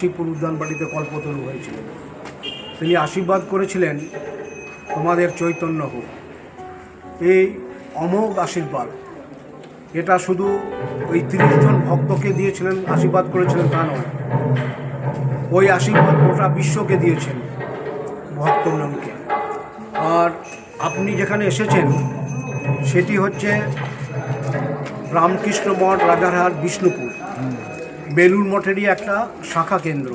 শিবপুর উদ্যান বাড়িতে কল্পতরু হয়েছিল। তিনি আশীর্বাদ করেছিলেন তোমাদের চৈতন্য হোক। এই অমোঘ আশীর্বাদ, এটা শুধু ওই তিরিশ জন ভক্তকে দিয়েছিলেন, আশীর্বাদ করেছিলেন তা নয়। ওই আশীর্বাদ গোটা বিশ্বকে দিয়েছেন ভক্তগণকে। আর আপনি যেখানে এসেছেন, সেটি হচ্ছে রামকৃষ্ণ মঠ, রাজারহাট, বিষ্ণুপুর। বেলুর মঠেরই একটা শাখা কেন্দ্র।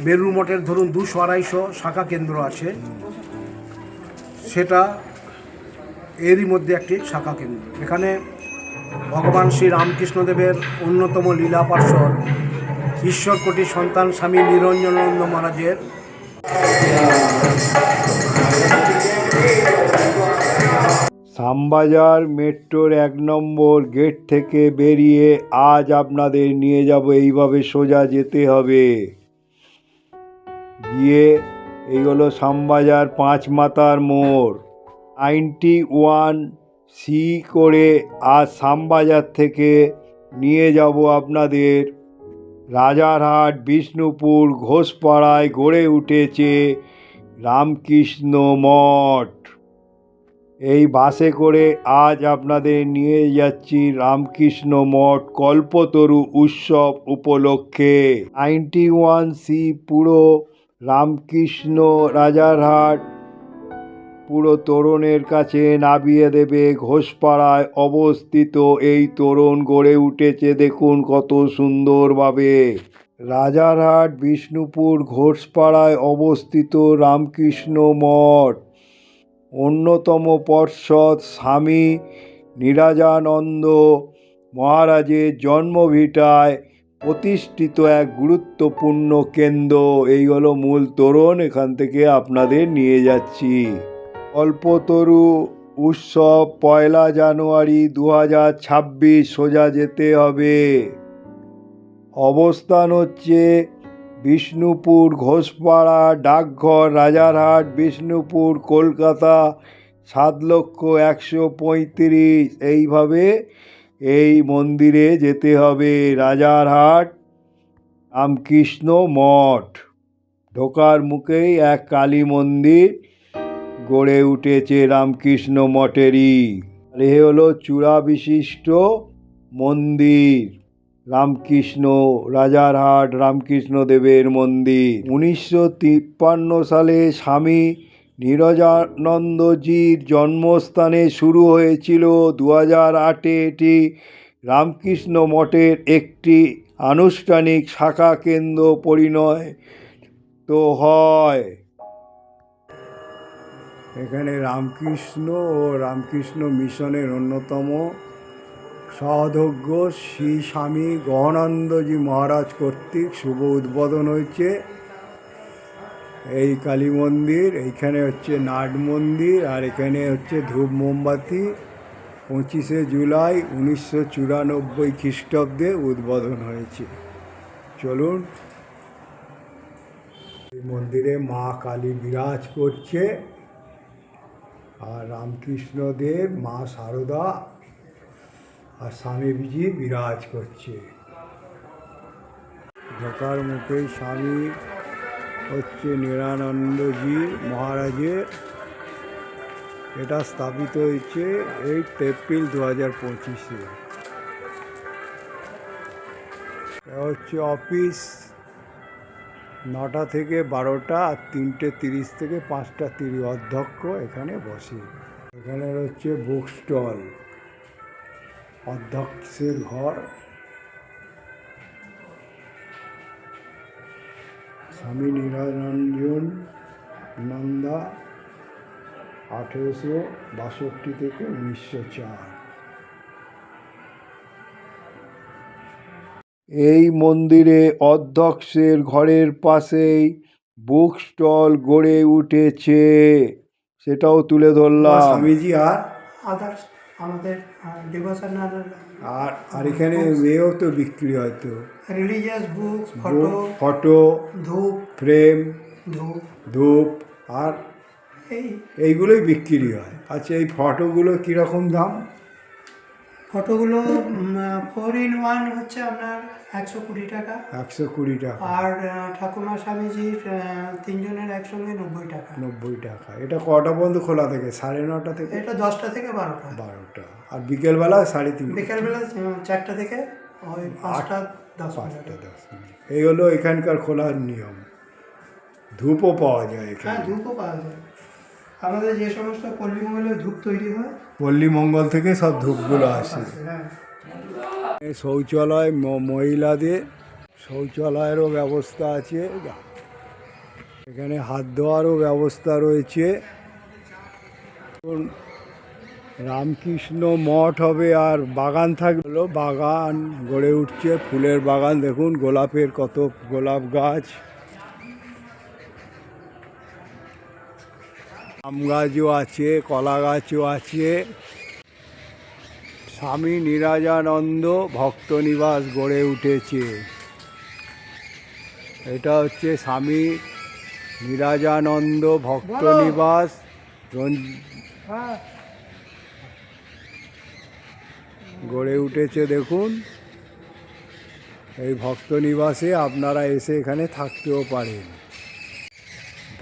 বেলুর মঠের ধরুন দুশো আড়াইশো শাখা কেন্দ্র আছে। সেটা এরই মধ্যে একটি শাখা কেন্দ্র। এখানে ভগবান শ্রী রামকৃষ্ণদেবের অন্যতম লীলা পার্শ্বর ঈশ্বরকোটি সন্তান স্বামী নিরঞ্জনানন্দ মহারাজের শ্যামবাজার মেট্রোর এক নম্বর গেট থেকে বেরিয়ে আজ আপনাদের নিয়ে যাব, এইভাবে সোজা যেতে হবে। গিয়ে এই হলো শ্যামবাজার পাঁচ মাতার মোড়। নাইনটি ওয়ান সি করে আজ শ্যামবাজার থেকে নিয়ে যাব আপনাদের। রাজারহাট, বিষ্ণুপুর, ঘোষপাড়ায় গড়ে উঠেছে রামকৃষ্ণ মঠ। এই বাসে করে আজ আপনাদের নিয়ে যাচ্ছি রামকৃষ্ণ মঠ কল্পতরু উৎসব উপলক্ষে। নাইনটি ওয়ান সি পুরো রামকৃষ্ণ রাজারহাট পুরো তোরণের কাছে নামিয়ে দেবে। ঘোষপাড়ায় অবস্থিত এই তোরণ গড়ে উঠেছে দেখুন কত সুন্দরভাবে। রাজারহাট, বিষ্ণুপুর, ঘোষপাড়ায় অবস্থিত রামকৃষ্ণ মঠ। অন্যতম পর্ষদ স্বামী নিরাজানন্দ মহারাজের জন্মভিটায় প্রতিষ্ঠিত এক গুরুত্বপূর্ণ কেন্দ্র। এই হলো মূল তোরণ, এখান থেকে আপনাদের নিয়ে যাচ্ছি। কল্পতরু উৎসব পয়লা জানুয়ারি দু হাজার ছাব্বিশ সোজা যেতে হবে। অবস্থান হচ্ছে বিষ্ণুপুর, ঘোষপাড়া, ডাকঘর, রাজারহাট, বিষ্ণুপুর, কলকাতা, সাত লক্ষ একশো পঁয়ত্রিশ। এইভাবে এই মন্দিরে যেতে হবে। রাজারহাট, রামকৃষ্ণ মঠ। ঢোকার মুখেই এক কালী মন্দির। গড়ে উঠেছে রামকৃষ্ণ মঠেরই। আর এ হলো চূড়া বিশিষ্ট মন্দির, রামকৃষ্ণ রাজারহাট রামকৃষ্ণদেবের মন্দির। উনিশশো তিপ্পান্ন সালে স্বামী নীরজানন্দজির জন্মস্থানে শুরু হয়েছিল। দু হাজার আটে এটি রামকৃষ্ণ মঠের একটি আনুষ্ঠানিক শাখা কেন্দ্র পরিণয় তো হয়। এখানে রামকৃষ্ণ ও রামকৃষ্ণ মিশনের অন্যতম সহধজ্ঞ শ্রী স্বামী গহনানন্দজি মহারাজ কর্তৃক শুভ উদ্বোধন হয়েছে। এই কালী মন্দির, এইখানে হচ্ছে নাট মন্দির আর এখানে হচ্ছে ধূপ মোমবাতি পঁচিশে জুলাই উনিশশো চুরানব্বই খ্রিস্টাব্দে উদ্বোধন হয়েছে। চলুন। এই মন্দিরে মা কালী বিরাজ করছে। আর রামকৃষ্ণদেব মা সারদা আর স্বামীজি বিরাজ করছে। ঢোকার মুখে স্বামী হচ্ছে নিরানন্দজি মহারাজের। এটা স্থাপিত হয়েছে এইট এপ্রিল দু হাজার পঁচিশে হচ্ছে অফিস নটা থেকে বারোটা আর তিনটে তিরিশ থেকে পাঁচটা তিরিশ অধ্যক্ষ এখানে বসে। এখানে হচ্ছে বুক স্টল অধ্যক্ষের ঘর। স্বামী নিরঞ্জন নন্দা আঠেরোশো বাষট্টি থেকে উনিশশো চার। এই মন্দিরে অধ্যক্ষের ঘরের পাশেই বুক স্টল গড়ে উঠেছে। সেটাও তুলে ধরলাম। স্বামীজি আর আদার্স আমাদের আর আর এখানে এও তো বিক্রি হয় তো। রিলিজিয়াস বুকস ফটো ফটো ধূপ ফ্রেম ধূপ। ধূপ আর এই এইগুলোই বিক্রি হয়। আচ্ছা এই ফটোগুলো কীরকম দাম? ফটোগুলো ফোর ইন ওয়ান হচ্ছে আপনার একশো কুড়ি টাকা। একশো কুড়ি টাকা। আর ঠাকুমা স্বামীজির তিনজনের একসঙ্গে নব্বই টাকা। নব্বই টাকা। এটা কটা পর্যন্ত খোলা থাকে? সাড়ে নটা থেকে? এটা দশটা থেকে বারোটা। বারোটা। আর বিকেলবেলা সাড়ে তিন বিকেলবেলা চারটা থেকে ওই পাঁচটা দশ পাঁচটা দশ এই হলো এখানকার খোলার নিয়ম। ধূপও পাওয়া যায় এখানে। হ্যাঁ ধূপও পাওয়া যায়। আমাদের যে সমস্ত পল্লী মহলে ধূপ তৈরি হয় পল্লী মঙ্গল থেকে সব ধূপগুলো আসে। হ্যাঁ শৌচালয় ম- মহিলাদের শৌচালয়েরও ব্যবস্থা আছে। এখানে হাত ধোয়ারও ব্যবস্থা রয়েছে। রামকৃষ্ণ মঠ হবে আর বাগান থাকল বাগান গড়ে উঠছে ফুলের বাগান। দেখুন গোলাপের কত গোলাপ গাছ। আম গাছও আছে কলা গাছও আছে। স্বামী নিরাজানন্দ ভক্ত নিবাস গড়ে উঠেছে। এটা হচ্ছে স্বামী নিরাজানন্দ ভক্ত নিবাস। হ্যাঁ। গড়ে উঠেছে দেখুন। এই ভক্ত নিবাসে আপনারা এসে এখানে থাকতেও পারেন।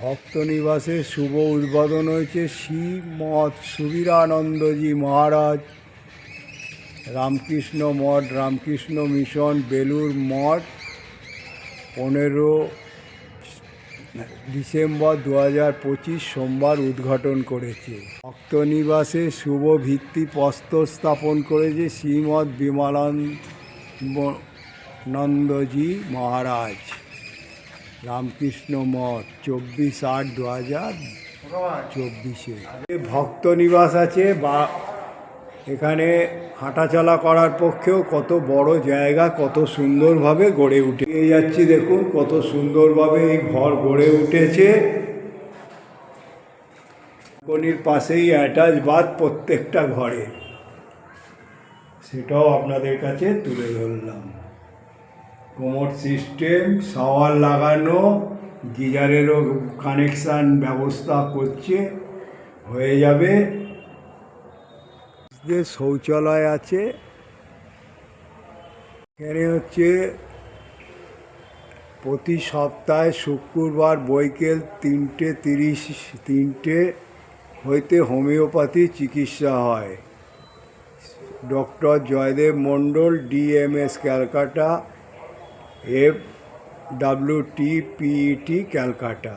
ভক্ত নিবাসে শুভ উদ্বোধন হয়েছে শ্রী মঠ সুবীরানন্দজি মহারাজ। রামকৃষ্ণ মঠ, রামকৃষ্ণ মিশন বেলুর মঠ, পনেরো ডিসেম্বর দু হাজার পঁচিশ সোমবার উদ্ঘাটন করেছে। ভক্তনিবাসে শুভ ভিত্তি প্রস্তর স্থাপন করেছে শ্রীমদ বিমলানন্দজি মহারাজ। রামকৃষ্ণ মঠ চব্বিশ আট দু হাজার চব্বিশে। ভক্ত নিবাস আছে বা এখানে হাঁটাচলা করার পক্ষেও কত বড় জায়গা কত সুন্দরভাবে গড়ে উঠে। এই যাচ্ছি দেখুন কত সুন্দরভাবে এই ঘর গড়ে উঠেছে। কনির পাশেই অ্যাটাচ বাদ প্রত্যেকটা ঘরে। সেটাও আপনাদের কাছে তুলে ধরলাম। কোমর সিস্টেম শাওয়ার লাগানো গিজারেরও কানেকশান ব্যবস্থা করছে, হয়ে যাবে। শৌচালয় আছে, এখানে হচ্ছে প্রতি সপ্তাহে শুক্রবার বৈকেল তিনটে তিরিশ, তিনটে হইতে হোমিওপ্যাথি চিকিৎসা হয়। Doctor Joydev Mondal, DMS Calcutta F W T Calcutta.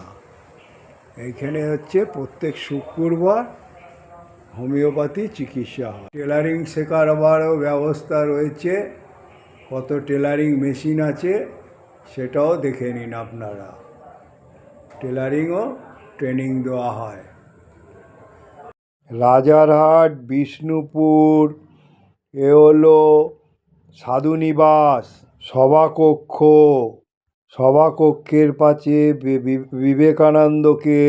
এইখানে হচ্ছে প্রত্যেক শুক্রবার হোমিওপ্যাথি চিকিৎসা হয়। টেলারিং শেখার আবারও ব্যবস্থা রয়েছে। কত টেলারিং মেশিন আছে সেটাও দেখে নিন আপনারা। টেলারিংও ট্রেনিং দেওয়া হয়। রাজারহাট, বিষ্ণুপুর এ হলো সাধুনিবাস সভাকক্ষ সভাকক্ষের পাশে বিবেকানন্দকে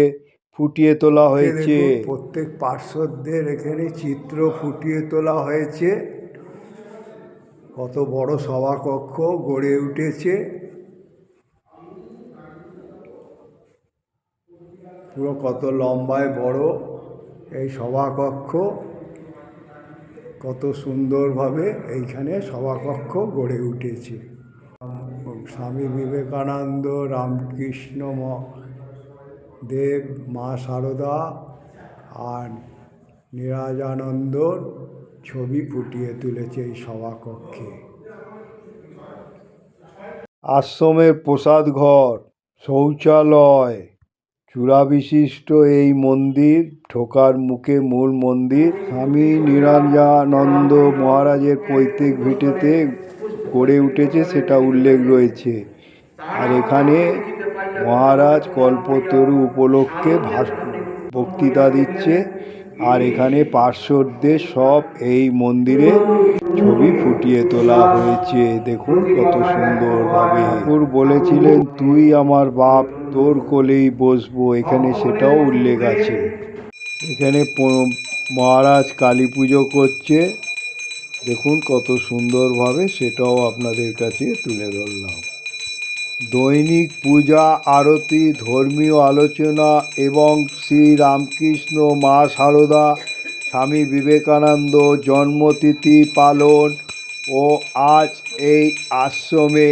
ফুটিয়ে তোলা হয়েছে। প্রত্যেক পার্শ্বদের এখানে চিত্র ফুটিয়ে তোলা হয়েছে। কত বড় সভাকক্ষ গড়ে উঠেছে। পুরো কত লম্বায় বড় এই সভাকক্ষ। কত সুন্দরভাবে এইখানে সভাকক্ষ গড়ে উঠেছে। স্বামী বিবেকানন্দ, রামকৃষ্ণ দেব, মা সারদা আর নিরাজানন্দর ছবি ফুটিয়ে তুলেছে এই সভাকক্ষে। আশ্রমের প্রসাদ ঘর, শৌচালয় চূড়া বিশিষ্ট এই মন্দির, ঢোকার মুখে মূল মন্দির। স্বামী নিরঞ্জানন্দ মহারাজের পৈতৃক ভিটেতে গড়ে উঠেছে সেটা উল্লেখ রয়েছে। আর এখানে মহারাজ কল্পতরু উপলক্ষে বক্তৃতা দিচ্ছে। আর এখানে পার্শ্বদের সব এই মন্দিরে ছবি ফুটিয়ে তোলা হয়েছে। দেখুন কত সুন্দরভাবে। ঠাকুর বলেছিলেন, তুই আমার বাপ, তোর কোলেই বসবো। এখানে সেটাও উল্লেখ আছে। এখানে মহারাজ কালী পুজো করছে। দেখুন কত সুন্দরভাবে সেটাও আপনাদের কাছে তুলে ধরলাম। দৈনিক পূজা, আরতি, ধর্মীয় আলোচনা এবং শ্রী রামকৃষ্ণ মা সারদা, স্বামী বিবেকানন্দ জন্মতিথি পালন ও আজ এই আশ্রমে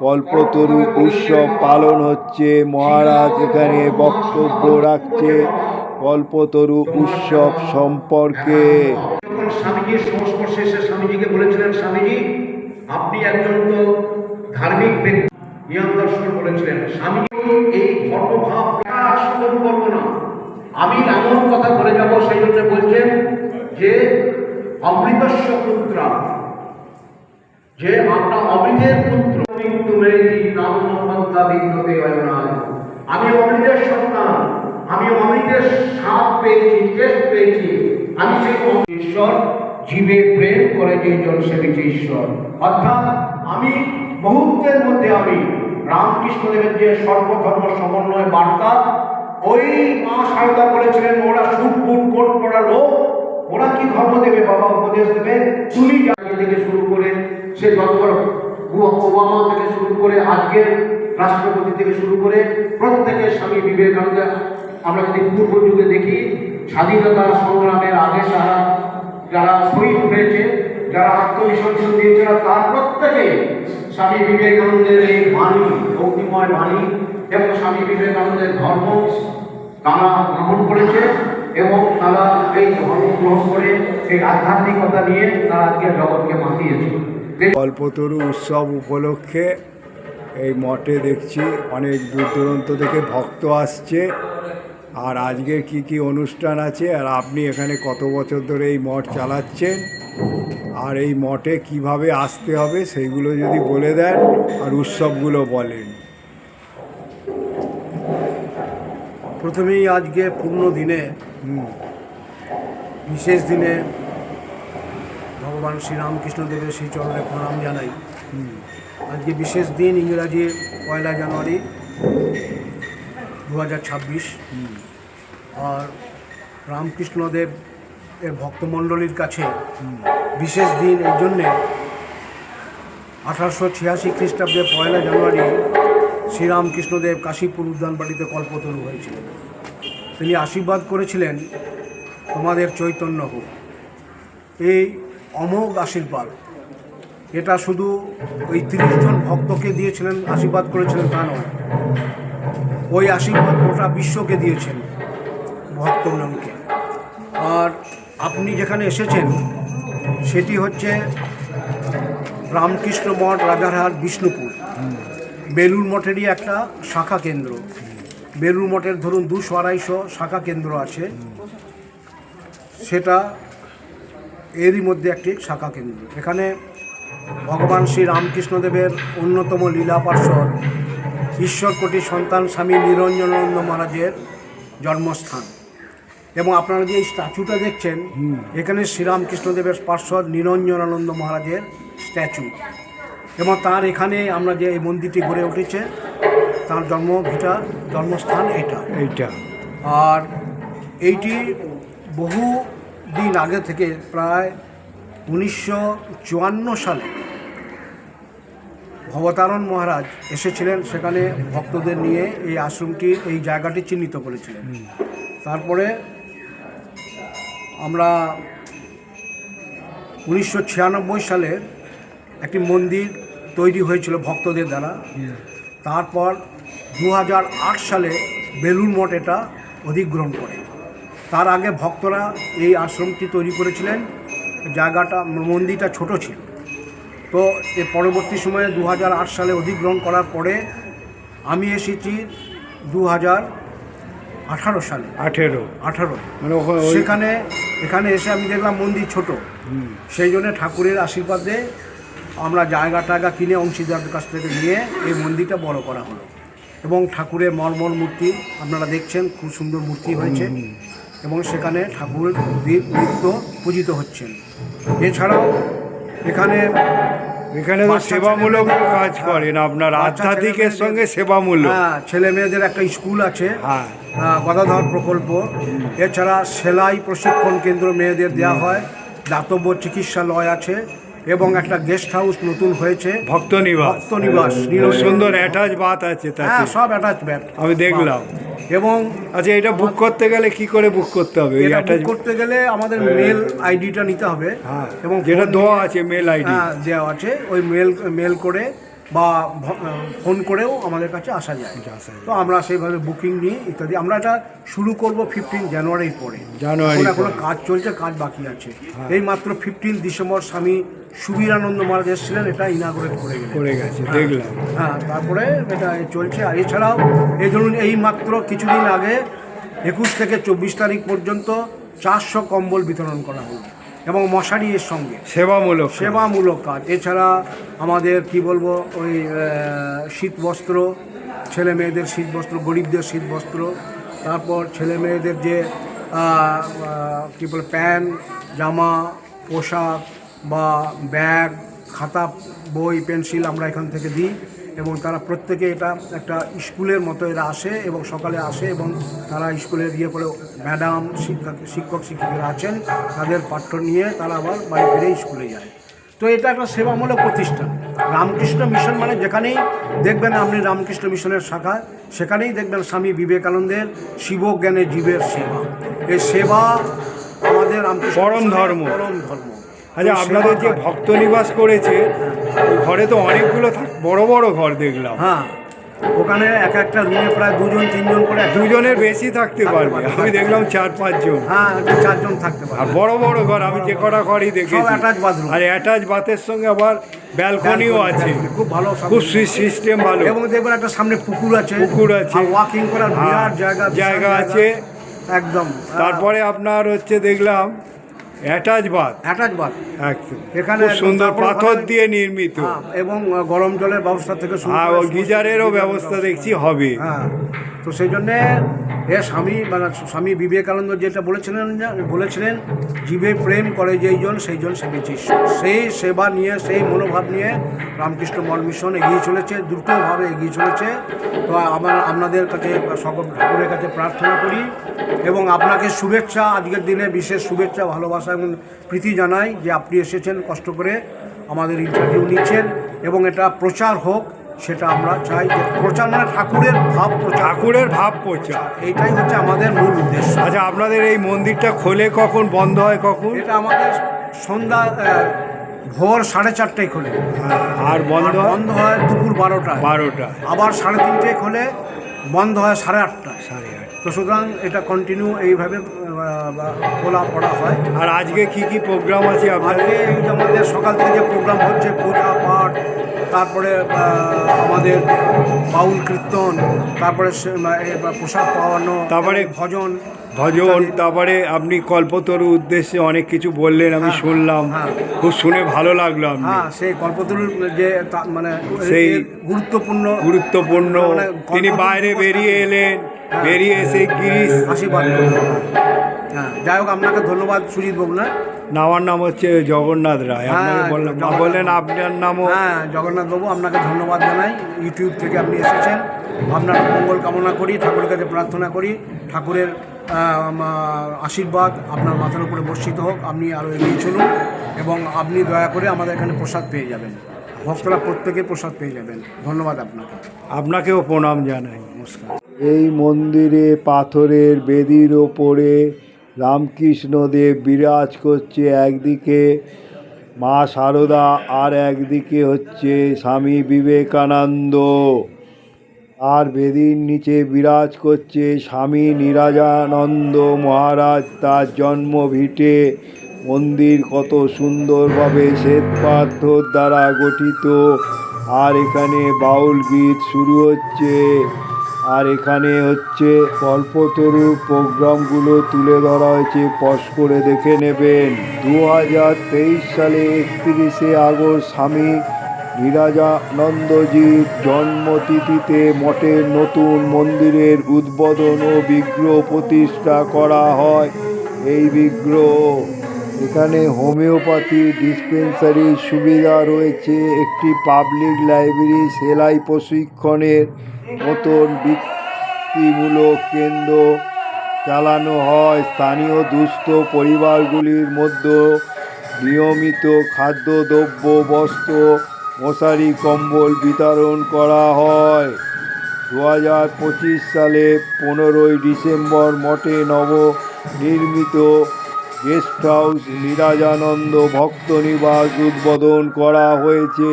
কল্পতরু উৎসব পালন হচ্ছে। মহারাজ এখানে বক্তব্য রাখছে কল্পতরু উৎসব সম্পর্কে। স্বামীজির সংস্পর্শে এসে স্বামীজিকে বলেছিলেন, স্বামীজি, আপনি একজন তো ধার্মিক ব্যক্তি। নিয়ম দর্শন বলেছিলেন, স্বামীজি, এই ধর্মভাব শুরু করব না। আমি এমন কথা বলে যাব সেই জন্য বলছেন যে অমৃতস্ব পুত্রা। যে আমরা অমৃতের পুত্র। না। আমি অমৃতের সন্তান, আমি অমৃতের স্বাদ পেয়েছি টেস্ট পেয়েছি। আমি সেই ঈশ্বর জীবে প্রেম করে যে জন সেবিছে ঈশ্বর। অর্থাৎ আমি মুহূর্তের মধ্যে আমি রামকৃষ্ণদেবের যে সর্বধর্ম সমন্বয় বার্তা, ওই মা সারদা বলেছিলেন, ওরা বুট কোট পড়া লোক? ওরা কি ধর্ম দেবে? বাবা উপদেশ দেবে। তুলি জাতি থেকে শুরু করে, সে যত বড় ও- ওবামা থেকে শুরু করে, আজকের রাষ্ট্রপতি থেকে শুরু করে, প্রত্যেকের স্বামী বিবেকানন্দ, আমরা যদি পূর্ব যুগে দেখি স্বাধীনতা সংগ্রামের আগে তারা যারা শহীদ হয়েছে, যারা আত্মবিসর্জন দিয়েছে, তার প্রত্যেকে স্বামী বিবেকানন্দের এই বাণী, ভক্তিময় বাণী এবং স্বামী বিবেকানন্দের ধর্ম তারা গ্রহণ করেছে এবং তারা এই ধর্ম গ্রহণ করে এই আধ্যাত্মিকতা নিয়ে তারা আজকে জগৎকে মাতিয়েছে কল্পতরু উৎসব উপলক্ষে এই মঠে দেখছি অনেক দূর দূরান্ত থেকে ভক্ত আসছে। আর আজকে কি কি অনুষ্ঠান আছে? আর আপনি এখানে কত বছর ধরে এই মঠ চালাচ্ছেন? আর এই মঠে কীভাবে আসতে হবে সেইগুলো যদি বলে দেন আর উৎসবগুলো বলেন। প্রথমেই আজকে পূর্ণ দিনে বিশেষ দিনে ভগবান শ্রীরামকৃষ্ণ দেবের সেই চরণে প্রণাম জানাই। আজকে বিশেষ দিন ইংরাজি পয়লা জানুয়ারি দু হাজার ছাব্বিশ আর রামকৃষ্ণদেব এর ভক্তমণ্ডলীর কাছে বিশেষ দিন এই জন্যে আঠারোশো ছিয়াশি খ্রিস্টাব্দে পয়লা জানুয়ারি শ্রীরামকৃষ্ণদেব কাশীপুর উদ্যানবাড়িতে কল্পতরু হয়েছিলেন। তিনি আশীর্বাদ করেছিলেন তোমাদের চৈতন্য হোক। এই অমোঘ আশীর্বাদ, এটা শুধু ওই তিরিশ জন ভক্তকে দিয়েছিলেন, আশীর্বাদ করেছিলেন তা নয়, ওই আশীর্বাদ গোটা বিশ্বকে দিয়েছেন। ভক্তগণকে আর আপনি যেখানে এসেছেন, সেটি হচ্ছে রামকৃষ্ণ মঠ, রাজারহাট, বিষ্ণুপুর। বেলুর মঠেরই একটা শাখা কেন্দ্র। বেলুর মঠের ধরুন দুশো আড়াইশো শাখা কেন্দ্র আছে। সেটা এরই মধ্যে একটি শাখা কেন্দ্র। এখানে ভগবান শ্রী রামকৃষ্ণদেবের অন্যতম লীলা পার্শ্বর ঈশ্বরকোটি সন্তান স্বামী নিরঞ্জনানন্দ মহারাজের জন্মস্থান। এবং আপনারা যে এই স্ট্যাচুটা দেখছেন এখানে শ্রীরামকৃষ্ণদেবের পার্শ্বর নিরঞ্জনানন্দ মহারাজের স্ট্যাচু। এবং তার এখানে আমরা যে এই মন্দিরটি গড়ে উঠেছে তার জন্মভিটা জন্মস্থান এটা। এইটা। আর এইটি বহু দিন আগে থেকে প্রায় উনিশশো চুয়ান্ন সালে ভবতারণ মহারাজ এসেছিলেন সেখানে ভক্তদের নিয়ে এই আশ্রমটি এই জায়গাটি চিহ্নিত করেছিলেন। তারপরে আমরা উনিশশো ছিয়ানব্বই সালে একটি মন্দির তৈরি হয়েছিল ভক্তদের দ্বারা। তারপর দু হাজার আট সালে বেলুর মঠ এটা অধিগ্রহণ করে। তার আগে ভক্তরা এই আশ্রমটি তৈরি করেছিলেন। জায়গাটা মন্দিরটা ছোট ছিল। তো এর পরবর্তী সময়ে দু হাজার আট সালে অধিগ্রহণ করার পরে আমি এসেছি দু হাজার আঠারো সালে। আঠেরো। আঠারো। মানে সেখানে এখানে এসে আমি দেখলাম মন্দির ছোট। সেই জন্য ঠাকুরের আশীর্বাদে আমরা জায়গা টায়গা কিনে অংশীদারদের কাছ থেকে নিয়ে এই মন্দিরটা বড় করা হলো। এবং ঠাকুরের মর্মর মূর্তি আপনারা দেখছেন খুব সুন্দর মূর্তি হয়েছে। এবং সেখানে ঠাকুর দীপ নিত্য পূজিত হচ্ছেন। এছাড়াও এখানে এখানে তো সেবামূলক কাজ করেন আপনার আধ্যাত্মিকের সঙ্গে সেবামূলক। হ্যাঁ ছেলে মেয়েদের একটা স্কুল আছে। হ্যাঁ। গদাধর প্রকল্প। এছাড়া সেলাই প্রশিক্ষণ কেন্দ্র মেয়েদের দেওয়া হয়। দাতব্য চিকিৎসালয় আছে। এবং একটা গেস্ট হাউস নতুন হয়েছে। ভক্ত নিবাস ভক্ত নিবাস খুব সুন্দর অ্যাটাচ বাত আছে হ্যাঁ সব অ্যাটাচ ব্যাট আমি দেখলাম। এবং আচ্ছা এটা বুক করতে গেলে কি করে বুক করতে হবে? এই এটা অ্যাটাচ করতে গেলে আমাদের মেল আইডিটা নিতে হবে। হ্যাঁ এবং যেটা দেওয়া আছে মেল আইডি হ্যাঁ দেওয়া আছে। ওই মেল মেল করে বা ফোন করেও আমাদের কাছে আসা যায়। আসা যায়। তো আমরা সেইভাবে বুকিং নিই ইত্যাদি। আমরা এটা শুরু করব ফিফটিন জানুয়ারির পরে। জানুয়ারি এখন কাজ চলছে কাজ বাকি আছে। এই মাত্র ফিফটিন ডিসেম্বর স্বামী সুবীরানন্দ মহারাজ এসেছিলেন এটা ইনাগোরেট করে করে গেছে দেখলাম। হ্যাঁ তারপরে এটা চলছে। আর এছাড়াও এই ধরুন এই মাত্র কিছুদিন আগে একুশ থেকে চব্বিশ তারিখ পর্যন্ত চারশো কম্বল বিতরণ করা হলো। এবং মশারি এর সঙ্গে। সেবামূলক। সেবামূলক কাজ। এছাড়া আমাদের কি বলব ওই শীত বস্ত্র ছেলে মেয়েদের শীত বস্ত্র গরিবদের শীত বস্ত্র তারপর ছেলে মেয়েদের যে কি বলে প্যান্ট জামা পোশাক বা ব্যাগ খাতা বই পেন্সিল আমরা এখান থেকে দিই। এবং তারা প্রত্যেকে এটা একটা স্কুলের মতো এরা আসে এবং সকালে আসে এবং তারা স্কুলের ইয়ে করে ম্যাডাম শিক্ষক শিক্ষক শিক্ষিকারা আছেন তাদের পাঠ্য নিয়ে তারা আবার বাড়ি ফিরে স্কুলে যায়। তো এটা একটা সেবামূলক প্রতিষ্ঠান। রামকৃষ্ণ মিশন মানে যেখানেই দেখবেন আপনি রামকৃষ্ণ মিশনের শাখা সেখানেই দেখবেন স্বামী বিবেকানন্দের শিবজ্ঞানের জীবের সেবা। এই সেবা আমাদের রামকৃষ্ণ পরম ধর্ম। পরম ধর্ম। আচ্ছা আপনাদের যে ভক্ত নিবাস করেছে ঘরে তো অনেকগুলো বড় বড় ঘর দেখলাম। হ্যাঁ ওখানে এক একটা রুমে প্রায় দুজন তিনজন করে দুজনের বেশি থাকতে পারবে। আমি দেখলাম চার পাঁচজন। হ্যাঁ চারজন থাকতে আর বড় বড় ঘর আমি যে কটা ঘরই দেখেছি। attached bathroom। আর অ্যাটাচ বাথের সঙ্গে আবার ব্যালকনিও আছে। খুব ভালো খুব সিস্টেম ভালো। এবং দেখবেন একটা সামনে পুকুর আছে। পুকুর আছে। ওয়াকিং করার হ্যাঁ, বিরাট জায়গা জায়গা। আছে। একদম। তারপরে আপনার হচ্ছে দেখলাম অ্যাটাচ বাথ অ্যাটাচ বাথ এখানে সুন্দর পাথর দিয়ে নির্মিত। হ্যাঁ, এবং গরম জলের ব্যবস্থা থেকে সমস্ত গিজারেরও ব্যবস্থা। দেখছি হবে। হ্যাঁ। তো সেই জন্যে এ স্বামী মানে স্বামী বিবেকানন্দ যেটা বলেছিলেন বলেছিলেন, জীবে প্রেম করে যেইজন সেইজন সেবেছে সেই সেবা নিয়ে, সেই মনোভাব নিয়ে রামকৃষ্ণ মঠ মিশন এগিয়ে চলেছে, দ্রুতভাবে এগিয়ে চলেছে। তো আমার, আপনাদের কাছে, সকল ঠাকুরের কাছে প্রার্থনা করি এবং আপনাকে শুভেচ্ছা, আজকের দিনে বিশেষ শুভেচ্ছা, ভালোবাসা এবং প্রীতি জানাই যে আপনি এসেছেন কষ্ট করে আমাদের ইন্টারভিউ নিচ্ছেন এবং এটা প্রচার হোক। সেটা আমরা চাই যে প্রচার মানে ঠাকুরের ভাব প্রচার। ঠাকুরের ভাব প্রচার। এইটাই হচ্ছে আমাদের মূল উদ্দেশ্য। আচ্ছা আপনাদের এই মন্দিরটা খোলে কখন? বন্ধ হয় কখন? এটা আমাদের সন্ধ্যা ভোর সাড়ে চারটায় খোলে। আর বন্ধ হয় বন্ধ হয় দুপুর বারোটা বারোটা আবার সাড়ে তিনটায় খোলে বন্ধ হয় সাড়ে আটটা সাড়ে তো সুতরাং এটা কন্টিনিউ এইভাবে খোলা পড়া হয়। আর আজকে কি কি প্রোগ্রাম আছে আজকে আমাদের সকাল থেকে যে প্রোগ্রাম হচ্ছে পূজা পাঠ তারপরে আমাদের বাউল কীর্তন তারপরে প্রসাদ পাওয়ানো তারপরে ভজন ভজন তারপরে আপনি কল্পতরু উদ্দেশ্যে অনেক কিছু বললেন আমি হ্যাঁ, শুনলাম। হ্যাঁ। খুব শুনে ভালো লাগল আপনি। হ্যাঁ সেই কল্পতরুর যে মানে সেই গুরুত্বপূর্ণ গুরুত্বপূর্ণ মানে তিনি বাইরে বেরিয়ে এলেন। হ্যাঁ। বেরিয়ে এসে গিরিশ আশীর্বাদ। হ্যাঁ যাই হোক আপনাকে ধন্যবাদ সুজিত বাবু না? আমার নাম হচ্ছে জগন্নাথ রায়। আপনাকে হ্যাঁ, বললাম বললেন আপনার নামও হ্যাঁ জগন্নাথ বাবু আপনাকে ধন্যবাদ জানাই। ইউটিউব থেকে আপনি এসেছেন। আপনার মঙ্গল কামনা করি ঠাকুরের কাছে প্রার্থনা করি। ঠাকুরের আশীর্বাদ আপনার মাথার উপরে বর্ষিত হোক আপনি আরও এগিয়ে চলুন এবং আপনি দয়া করে আমাদের এখানে প্রসাদ পেয়ে যাবেন। ভক্তরা প্রত্যেকে প্রসাদ পেয়ে যাবেন। ধন্যবাদ আপনাকে। আপনাকেও প্রণাম জানাই। নমস্কার। এই মন্দিরে পাথরের বেদির ওপরে রামকৃষ্ণদেব বিরাজ করছে একদিকে, মা সারদা আর একদিকে হচ্ছে স্বামী বিবেকানন্দ। আর বেদির নিচে বিরাজ করছে স্বামী নিরাজানন্দ মহারাজ, তার জন্মভিটে মন্দির কত সুন্দরভাবে শ্বেত পাথর দ্বারা গঠিত। আর এখানে বাউল গীত শুরু হচ্ছে। আর এখানে হচ্ছে কল্পতরু প্রোগ্রামগুলো তুলে ধরা হয়েছে। পজ করে দেখে নেবেন। দু হাজার তেইশ সালে একত্রিশে আগস্ট স্বামী নিরাজানন্দজির জন্মতিথিতে মঠের নতুন মন্দিরের উদ্বোধন ও বিগ্রহ প্রতিষ্ঠা করা হয়। এই বিগ্রহ, এখানে হোমিওপ্যাথি ডিসপেন্সারির সুবিধা রয়েছে। একটি পাবলিক লাইব্রেরি, সেলাই প্রশিক্ষণের মতন বৃত্তিমূলক কেন্দ্র চালানো হয়। স্থানীয় দুস্থ পরিবারগুলির মধ্যে নিয়মিত খাদ্যদ্রব্য, বস্ত্র, মশারি, কম্বল বিতরণ করা হয়। দু হাজার পঁচিশ সালে পনেরোই ডিসেম্বর মঠে নব নির্মিত গেস্ট হাউস নিরাজানন্দ ভক্ত নিবাস উদ্বোধন করা হয়েছে।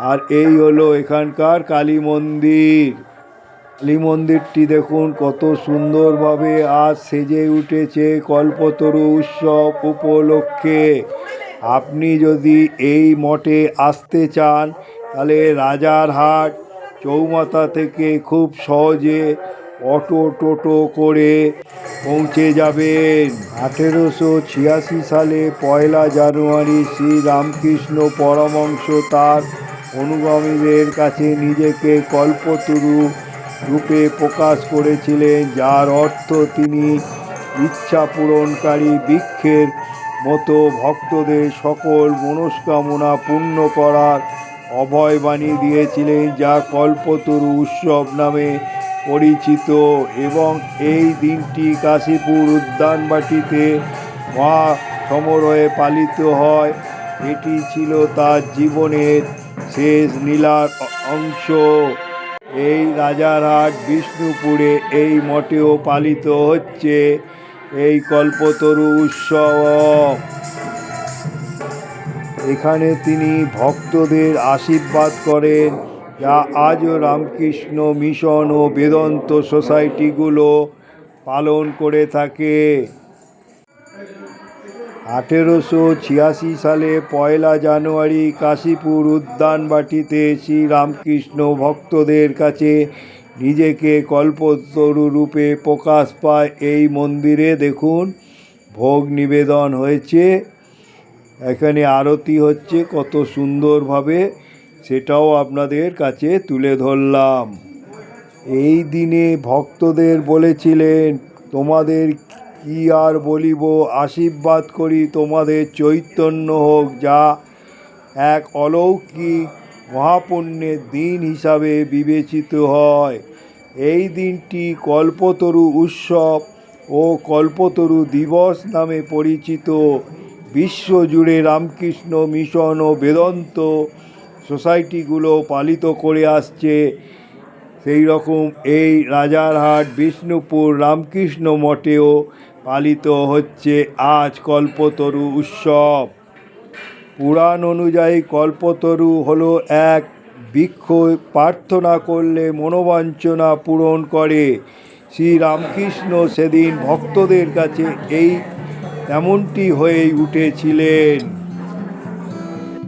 আর এই হলো এখানকার কালী মন্দির। কালী মন্দিরটি দেখুন, কত সুন্দরভাবে আজ সেজে উঠেছে কল্পতরু উৎসব উপলক্ষে। আপনি যদি এই মঠে আসতে চান, তাহলে রাজারহাট চৌমাথা থেকে খুব সহজে অটো টোটো করে পৌঁছে যাবেন। আঠেরোশো ছিয়াশি সালে পয়লা জানুয়ারি শ্রী রামকৃষ্ণ পরমংশ তার অনুগামীদের কাছে নিজেকে কল্পতরু রূপে প্রকাশ করেছিলেন, যার অর্থ তিনি ইচ্ছা পূরণকারী বৃক্ষের মতো ভক্তদের সকল মনস্কামনা পূর্ণ করার অভয় বাণী দিয়েছিলেন, যা কল্পতরু উৎসব নামে পরিচিত এবং এই দিনটি কাশীপুর উদ্যানবাটিতে মহা সমারোহে পালিত হয়। এটি ছিল তার জীবনের শেষ নীলার অংশ এই রাজারহাট বিষ্ণুপুরে এই মঠেও পালিত হচ্ছে। এই কল্পতরু উৎসব। এখানে তিনি ভক্তদের আশীর্বাদ করেন। যা আজও রামকৃষ্ণ মিশন ও বেদান্ত সোসাইটিগুলো পালন করে থাকে। আঠেরোশো ছিয়াশি সালে পয়লা জানুয়ারি কাশীপুর উদ্যানবাটিতে শ্রী রামকৃষ্ণ ভক্তদের কাছে নিজেকে কল্পতরু রূপে প্রকাশ পায় এই মন্দিরে। দেখুন, ভোগ নিবেদন হয়েছে। এখানে আরতি হচ্ছে, কত সুন্দরভাবে সেটাও আপনাদের কাছে তুলে ধরলাম। এই দিনে ভক্তদের বলেছিলেন, তোমাদের কি আর বলিব? আশীর্বাদ করি তোমাদের চৈতন্য হোক, যা এক অলৌকিক মহাপুণ্যের দিন হিসাবে বিবেচিত হয়। এই দিনটি কল্পতরু উৎসব ও কল্পতরু দিবস নামে পরিচিত। বিশ্বজুড়ে রামকৃষ্ণ মিশন ও বেদান্ত সোসাইটিগুলো পালিত করে আসছে। সেই রকম এই রাজারহাট, বিষ্ণুপুর, রামকৃষ্ণ মঠেও পালিত হচ্ছে আজ কল্পতরু উৎসব। পুরাণ অনুযায়ী কল্পতরু হলো এক বৃক্ষ প্রার্থনা করলে মনোবাঞ্ছনা পূরণ করে। শ্রী রামকৃষ্ণ সেদিন ভক্তদের কাছে এই এমনটি হয়েই উঠেছিলেন।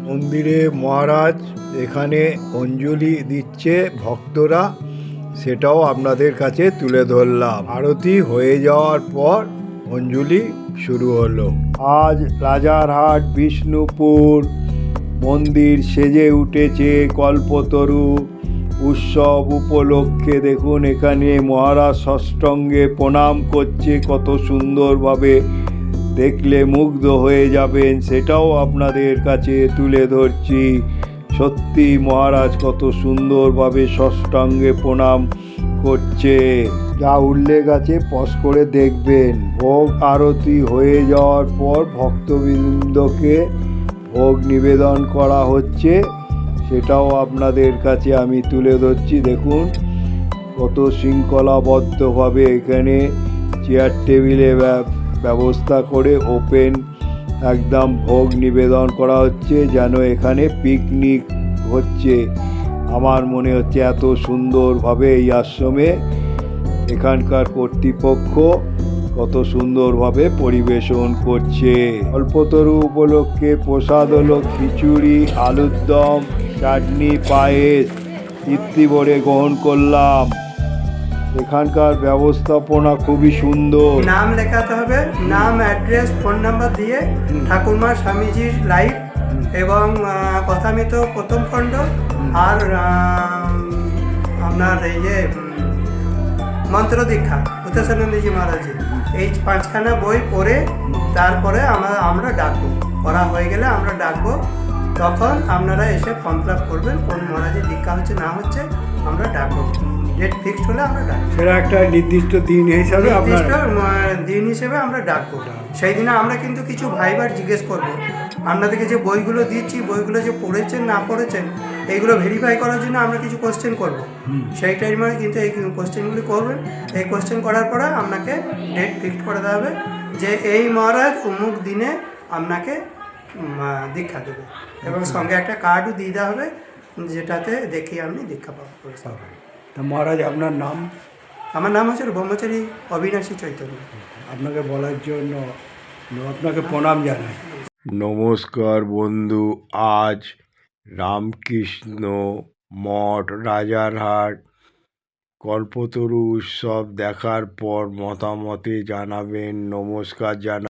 মন্দিরে মহারাজ এখানে অঞ্জলি দিচ্ছে ভক্তরা, সেটাও আপনাদের কাছে তুলে ধরলাম। আরতি হয়ে যাওয়ার পর অঞ্জলি শুরু হলো। আজ রাজারহাট, বিষ্ণুপুর মন্দির সেজে উঠেছে কল্পতরু। উৎসব উপলক্ষে দেখুন এখানে মহারাজ ষষ্ঠঙ্গে প্রণাম করছে, কত সুন্দরভাবে দেখলে মুগ্ধ হয়ে যাবেন, সেটাও আপনাদের কাছে তুলে ধরছি। সত্যি মহারাজ কত সুন্দরভাবে ষষ্ঠাঙ্গে প্রণাম করছে। যা উল্লেখ আছে পজ করে দেখবেন। ভোগ আরতি হয়ে যাওয়ার পর ভক্তবৃন্দকে ভোগ নিবেদন করা হচ্ছে। সেটাও আপনাদের কাছে আমি তুলে ধরছি। দেখুন, কত শৃঙ্খলাবদ্ধভাবে এখানে চেয়ার টেবিলে ব্যবস্থা করে ওপেন একদম ভোগ নিবেদন করা হচ্ছে যেন এখানে পিকনিক হচ্ছে। আমার মনে হচ্ছে এত সুন্দরভাবে এই আশ্রমে এখানকার কর্তৃপক্ষ কত সুন্দরভাবে পরিবেশন করছে। অল্পতরু উপলক্ষে প্রসাদ হলো খিচুড়ি, আলুর দম, চাটনি, পায়েস তৃপ্তি ভরে গ্রহণ করলাম। এখানকার ব্যবস্থাপনা খুবই সুন্দর। নাম লেখাতে হবে, নাম, অ্যাড্রেস, ফোন নাম্বার দিয়ে ঠাকুরমা স্বামীজির লাইভ এবং কথামিত প্রথম খণ্ড আর আপনার এই যে মন্ত্র দীক্ষা। ভূতেশ্বরনন্দজি মহারাজজি এই পাঁচখানা বই পড়ে তারপরে আমরা আমরা ডাকবো। পড়া হয়ে গেলে আমরা ডাকবো। তখন আপনারা এসে ফর্ম ফিল আপ করবেন কোন মহারাজের দীক্ষা হচ্ছে না হচ্ছে আমরা ডাকবো। ডেট ফিক্সড হলে আমরা ডাকবো। সেটা একটা নির্দিষ্ট দিন হিসাবে নির্দিষ্ট দিন হিসেবে আমরা ডাকবো। সেই দিনে আমরা কিন্তু কিছু ভাইবার জিজ্ঞেস করব। আপনাদেরকে যে বইগুলো দিচ্ছি বইগুলো যে পড়েছেন না পড়েছেন এইগুলো ভেরিফাই করার জন্য আমরা কিছু কোশ্চেন করব। সেই টাইমে কিন্তু এই কোশ্চেনগুলি করবেন। এই কোশ্চেন করার পরে আপনাকে ডেট ফিক্সড করে দেওয়া হবে যে এই মহারাজ অমুক দিনে আপনাকে দীক্ষা দেবে। এবং সঙ্গে একটা কার্ডও দিয়ে দেওয়া হবে যেটাতে দেখিয়ে আপনি দীক্ষা পাবেন। তা মহারাজ আপনার নাম? আমার নাম হচ্ছে ব্রহ্মচারী অবিনাশী চৈতন্য। আপনাকে বলার জন্য আপনাকে প্রণাম জানাই। নমস্কার বন্ধু আজ রামকৃষ্ণ মঠ রাজারহাট কল্পতরু উৎসব দেখার পর মতামতে জানাবেন নমস্কার জানা